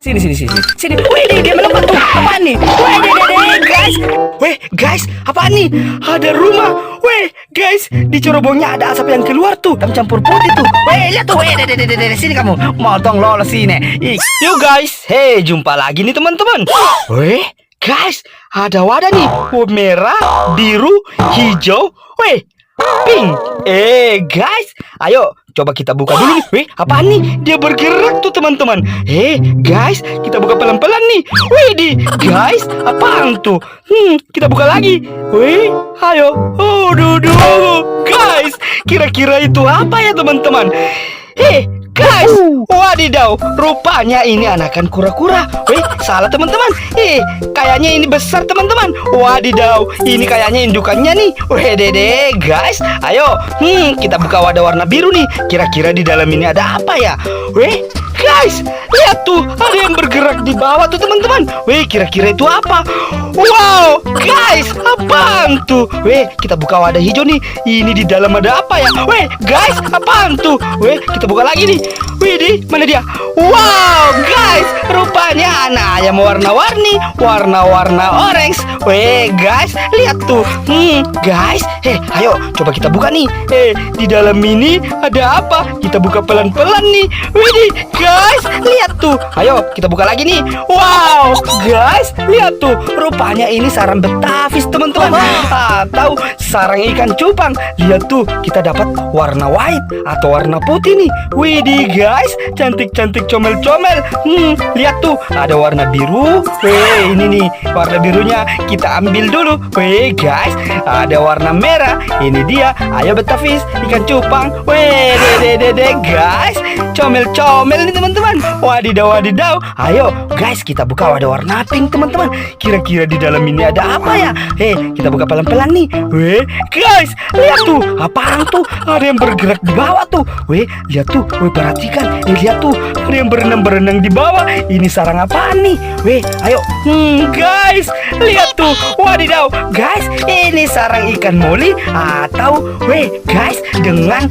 Sini sini sini sini. Wih dia, dia melompat tuh. Apaan nih? Wih deh deh deh guys. Wih guys, apaan nih? Ada rumah. Wih guys, di cerobongnya ada asap yang keluar tuh. Hitam campur putih tuh. Wih lihat tuh. Wih deh deh deh deh sini kamu. Motong lolos sini. Yuk guys, hey jumpa lagi nih teman-teman. Wih guys, ada wadah nih. Oh, merah, biru, hijau. Wih pink. Eh guys, ayo coba kita buka dulu nih. Wih, apaan nih? Dia bergerak tuh teman-teman. Eh guys, kita buka pelan-pelan nih. Wih di, guys, apaan tuh? Hmm, kita buka lagi. Wih, ayo. Oh, duduh. Guys, kira-kira itu apa ya teman-teman? Eh, guys, wadidaw, rupanya ini anakan kura-kura. Wih, salah teman-teman. Eh, kayaknya ini besar teman-teman. Wadidaw, ini kayaknya indukannya nih. Wih, dede, guys, ayo, hmm, kita buka wadah warna biru nih. Kira-kira di dalam ini ada apa ya? Wih, guys, lihat tuh, ada yang bergerak di bawah tuh teman-teman. Wih, kira-kira itu apa? Wow, guys, apaan tuh? Weh, kita buka wadah hijau nih. Ini di dalam ada apa ya? Weh, guys, apaan tuh? Weh, kita buka lagi nih. Wih, di mana dia? Wow, guys, rupanya anak ayam warna-warni, warna-warna orange. Weh, guys, lihat tuh. Hmm, guys, eh, ayo coba kita buka nih. Eh, di dalam ini ada apa? Kita buka pelan-pelan nih. Wih, guys, lihat tuh. Ayo kita buka lagi nih. Wow, guys, lihat tuh. Rupanya ini sarang betavis, teman-teman. Atau sarang ikan cupang. Lihat tuh, kita dapat warna white atau warna putih nih. Widih, guys, cantik-cantik comel-comel. Hmm, lihat tuh, ada warna biru. Weh, ini nih, warna birunya kita ambil dulu. Weh, guys, ada warna merah. Ini dia, ayo betavis, ikan cupang. Weh, deh, deh, deh, guys, comel-comel nih teman-teman. Wadidaw, wadidaw. Ayo, guys, kita buka wadah warna pink, teman-teman. Kira-kira di dalam ini ada apa ya? Hei, kita buka pelan-pelan nih. Weh, guys, lihat tuh, apaan tuh? Ada yang bergerak di bawah tuh. Weh, lihat tuh, weh perhatikan. Eh, lihat tuh, ada yang berenang-berenang di bawah. Ini sarang apaan nih? Weh, ayo. Hmm, guys, lihat tuh. Wadidaw, guys, ini sarang ikan moli atau weh, guys, dengan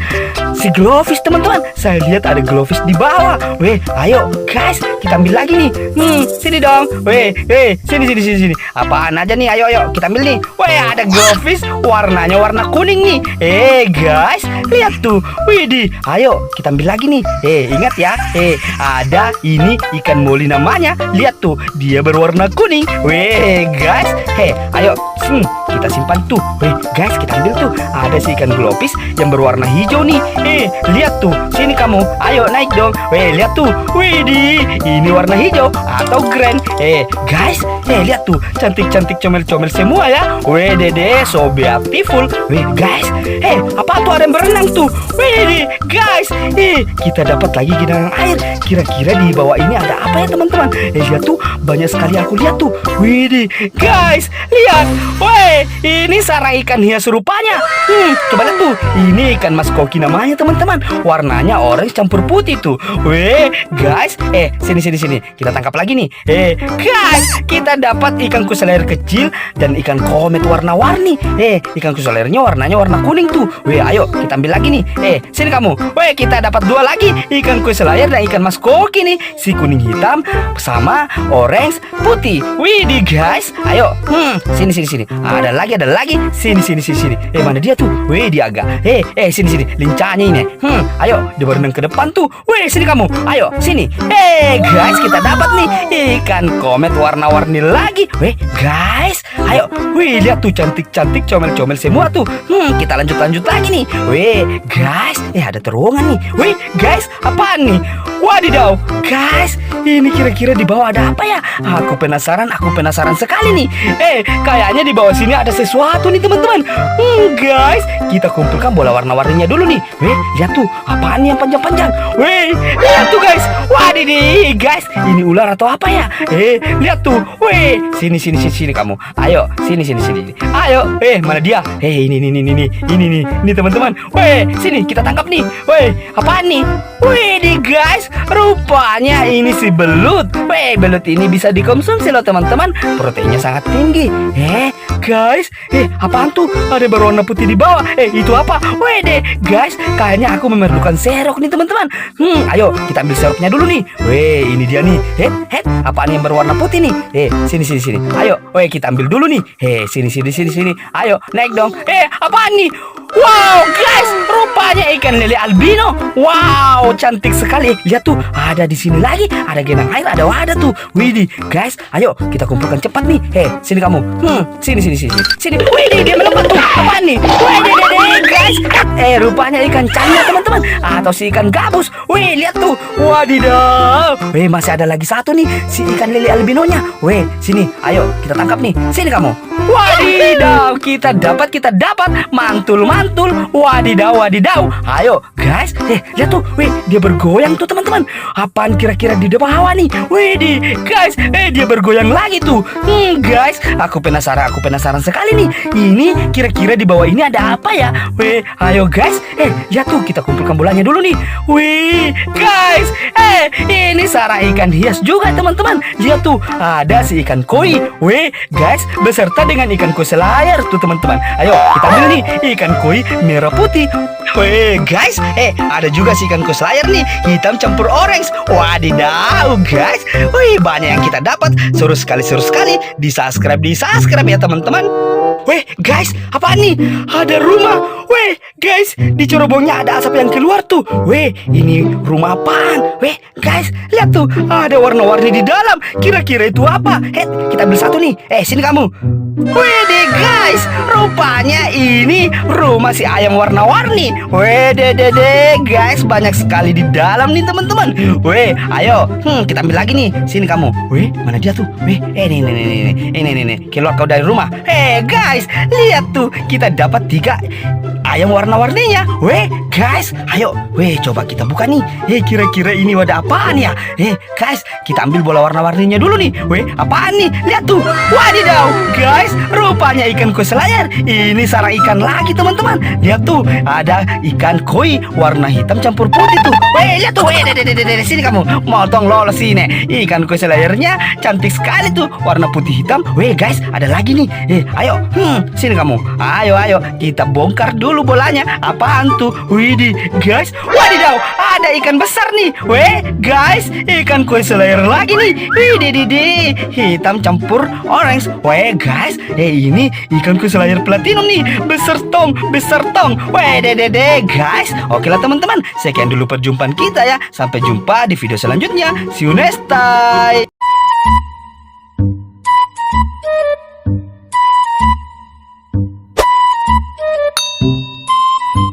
si glowfish teman-teman. Saya lihat ada glowfish di bawah. Weh, ayo, guys, kita ambil lagi nih. Hmm, sini dong. Weh, weh, sini sini sini sini. Apaan aja nih? Ayo ayo, kita ambil nih. Weh, ada glowfish warnanya warna kuning nih. Eh, guys, lihat tuh. Widih, ayo kita ambil lagi nih. Eh, ingat ya. Eh, ada ini ikan moli namanya. Lihat tuh, dia berwarna kuning. Weh, guys. Hei, ayo. Hmm, kita simpan tuh. Weh, guys, kita ambil tuh. Ada si ikan glowfish yang berwarna hijau nih. Eh, lihat tuh. Sini kamu. Ayo naik dong. Weh, lihat tuh. Widih, ini warna hijau atau grand. Eh, guys, eh lihat tuh. Cantik-cantik comel-comel semua ya. Weh, dede, so beautiful. Weh, guys. Eh, apa tuh ada yang berenang tuh? Wih, guys. Eh, kita dapat lagi genangan air. Kira-kira di bawah ini ada apa ya, teman-teman? Eh, lihat tuh. Banyak sekali aku lihat tuh. Wih, guys. Lihat. Weh, ini sarang ikan hias rupanya. Hmm, coba lihat tuh. Ini ikan mas koki namanya, teman-teman. Warnanya orange campur putih tuh. Weh, guys. Eh, sini sini sini. Kita tangkap lagi nih. Eh, guys, kita dapat ikan kuseler kecil dan ikan komet warna-warni. Eh, ikan kuselernya warnanya warna kuning tuh. Weh, ayo kita ambil lagi nih. Eh, sini kamu. Weh, kita dapat dua lagi. Ikan kuseler dan ikan mas koki nih. Si kuning hitam sama orange putih. Wih, di guys. Ayo. Hmm, sini sini sini. Ada lagi, ada lagi. Sini sini sini sini. Eh, mana dia tuh? Wih, dia agak. Eh, eh sini sini. Lincahnya ini. Hmm, ayo dia berenang ke depan tuh. Wih, sini kamu. Ayo, sini. Eh, guys, kita dapat nih ikan komet warna-warni lagi. Wih, guys. Ayo. Wih, lihat tuh cantik-cantik comel-comel semua tuh. Hmm, kita lanjut-lanjut lagi nih. Wih, guys. Eh, ada terowongan nih. Wih, guys, apaan nih? Wadidaw, guys, ini kira-kira di bawah ada apa ya? Aku penasaran, aku penasaran sekali nih. Eh, kayaknya di bawah sini ada sesuatu nih teman-teman. Hmm, guys, kita kumpulkan bola warna-warninya dulu nih. Weh, lihat tuh, apaan yang panjang-panjang? Weh, lihat tuh guys. Wadih, guys, ini ular atau apa ya? Eh, lihat tuh. Weh, sini sini sini sini kamu. Ayo, sini sini sini. Ayo, eh mana dia? Eh, ini ini ini ini ini nih, ini teman-teman. Weh, sini kita tangkap nih. Weh, apaan nih? Wih, guys, rupanya ini si belut. Weh, belut ini bisa dikonsumsi loh teman-teman. Proteinnya sangat tinggi. Eh, guys, eh apaan tuh? Ada berwarna putih di bawah. Eh, itu apa? Weh deh, guys, kayaknya aku memerlukan serok nih teman-teman. Hmm, ayo kita ambil seroknya dulu nih. Weh, ini dia nih. Head, head, apaan yang berwarna putih nih? Eh, sini sini sini. Ayo, weh kita ambil dulu nih. Eh, sini sini sini sini. Ayo, naik dong. Eh, apaan nih? Wow, guys, rupanya ikan lele albino. Wow, cantik sekali. Lihat tuh, ada di sini lagi. Ada genang air, ada wadah tuh. Widih, guys, ayo kita kumpulkan cepat nih. Hei, sini kamu. Hmm, sini sini sini. Sini. Widih, dia melompat tuh. Apaan nih? Widih, guys. Eh, rupanya ikan canda teman-teman. Atau si ikan gabus. Wih, lihat tuh. Wadidaw. Wih, masih ada lagi satu nih. Si ikan lele albinonya. Wih, sini. Ayo, kita tangkap nih. Sini kamu. Wadidaw, kita dapat, kita dapat. Mantul, mantul. Wadidaw, wadidaw. Ayo, guys. Eh, lihat tuh. Wih, dia bergoyang tuh teman-teman. Apaan kira-kira di bawah nih? Wih, di, guys. Eh, dia bergoyang lagi tuh. Hmm, guys. Aku penasaran, aku penasaran sekali nih. Ini kira-kira di bawah ini ada apa ya? Wih, ayo guys. Eh, lihat tuh. Kita kumpulkan bolanya dulu nih. Wih, guys. Eh, ini sarang ikan hias juga teman-teman. Lihat tuh. Ada si ikan koi. Wih, guys. Beserta dengan ikan koi selayar tuh teman-teman. Ayo, kita ambil nih ikan koi merah putih. Weh guys, eh ada juga si ikan koi selayar nih hitam campur orange. Wadidaw guys, wih banyak yang kita dapat. Seru sekali, seru sekali. Di subscribe, di subscribe ya teman-teman. Weh guys, apa nih? Ada rumah. Weh guys, di cerobongnya ada asap yang keluar tuh. Weh, ini rumah apaan? Weh guys, lihat tuh ada warna-warni di dalam. Kira-kira itu apa? Eh, kita ambil satu nih. Eh, sini kamu. Wede guys, rupanya ini rumah si ayam warna-warni. Wede dede guys, banyak sekali di dalam nih teman-teman. Weh, ayo, hmm, kita ambil lagi nih. Sini kamu. Weh, mana dia tuh? Weh, eh ini ini ini ini ini ini, ini. keluar kau dari rumah. Eh guys, lihat tuh, kita dapat tiga ayam warna-warninya. Weh, guys, ayo, weh, coba kita buka nih. Eh, kira-kira ini wadah apaan ya? Eh, guys, kita ambil bola warna-warninya dulu nih. Weh, apaan nih? Lihat tuh, wadidaw, guys, rupanya ikan koi selayar. Ini sarang ikan lagi teman-teman. Lihat tuh, ada ikan koi warna hitam campur putih tuh. Weh, lihat tuh, weh, dede, dede, dede, sini kamu. Motong lolos sini. Ikan koi selayarnya cantik sekali tuh, warna putih hitam. Weh, guys, ada lagi nih. Eh, ayo, hmm, sini kamu. Ayo, ayo, kita bongkar dulu bolanya. Apaan tuh? Widih, guys, wadidaw, ada ikan besar nih. Weh, guys, ikan koi selayar lagi nih. Widih, dede, hitam campur orange. Weh, guys, eh ini ikan koi selayar platinum nih. Besar tong, besar tong. Weh, dede, dede, guys. Oke lah teman-teman, sekian dulu perjumpaan kita ya. Sampai jumpa di video selanjutnya. See you next time.